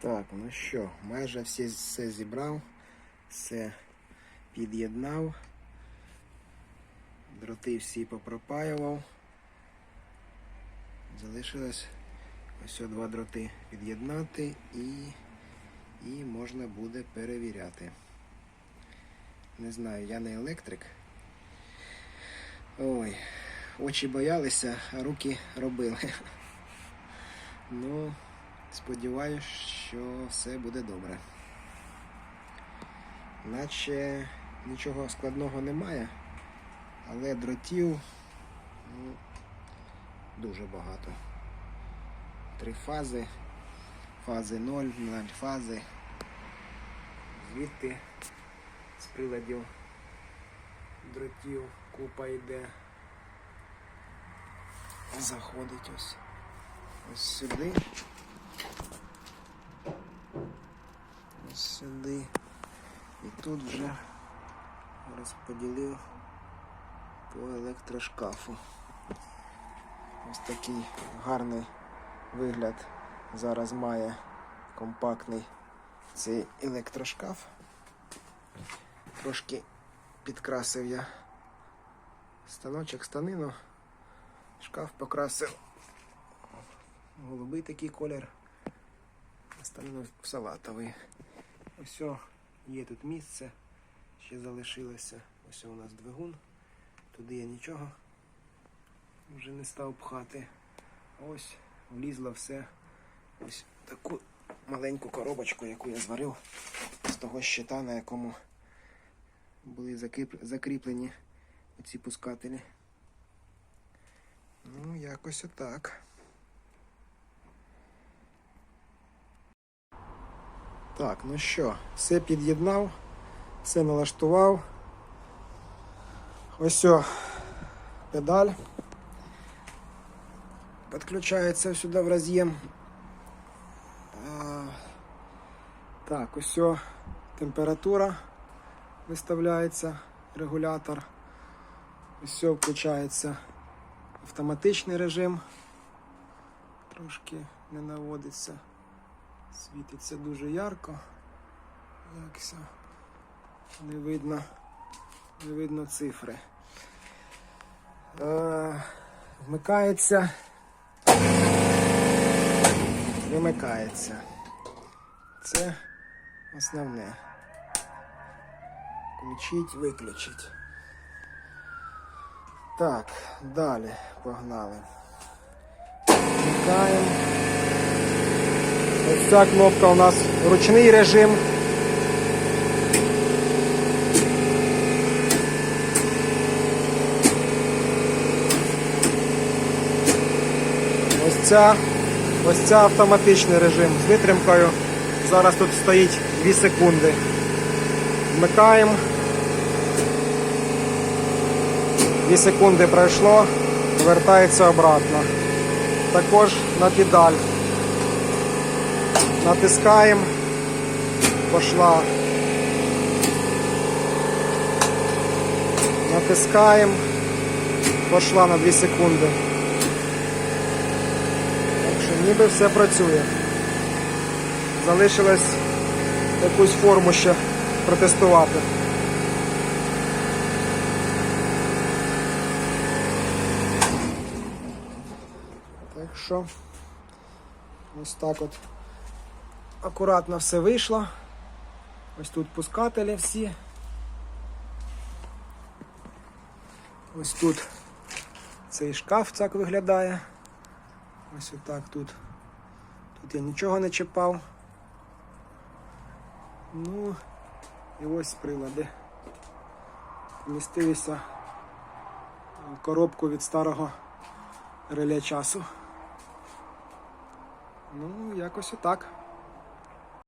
Так, ну що, майже всі, все зібрав, все під'єднав, дроти всі попропаював. Залишилось ось два дроти під'єднати і, і можна буде перевіряти. Не знаю, я не електрик. Ой, очі боялися, а руки робили. Ну, сподіваюсь, що все буде добре. Наче нічого складного немає, але дротів ну, дуже багато. Три фази, фази 0, 0 фази. Звідти з приладів дротів купа йде. Заходить ось ось сюди. Ось сюди. І тут вже розподілив по електрошкафу. Ось такий гарний вигляд зараз має компактний цей електрошкаф. Трошки підкрасив я станочок, станину, шкаф покрасив голубий такий колір, станину салатовий. Ось є тут місце, ще залишилося. Ось у нас двигун. Туди я нічого вже не став пхати. Ось влізло все. Ось таку маленьку коробочку, яку я зварив з того щита, на якому були закріплені оці пускателі. Ну, якось отак. Так, ну що, все під'єднав, все налаштував. Ось о, педаль. Підключається сюди в роз'єм. Так, ось о, температура виставляється, регулятор. Ось о, включається автоматичний режим. Трошки не наводиться. Світиться дуже ярко. Якся не видно, не видно цифри. Е, вмикається. Вимикається. Це основне. Включить, виключить. Так, далі погнали. Вмикаємо. Ось ця кнопка у нас ручний режим. Ось ця, ось ця автоматичний режим з витримкою. Зараз тут стоїть 2 секунди. Вмикаємо. 2 секунди пройшло, повертається обратно. Також на педаль. Натискаємо. Пошла. Натискаємо. Пошла на 2 секунди. Так що ніби все працює. Залишилось якусь форму ще протестувати. Так що ось так от акуратно все вийшло. Ось тут пускателі всі. Ось тут цей шкаф так виглядає. Ось отак тут. Тут я нічого не чіпав. Ну і ось прилади. Помістилися в коробку від старого реле часу. Ну, якось отак.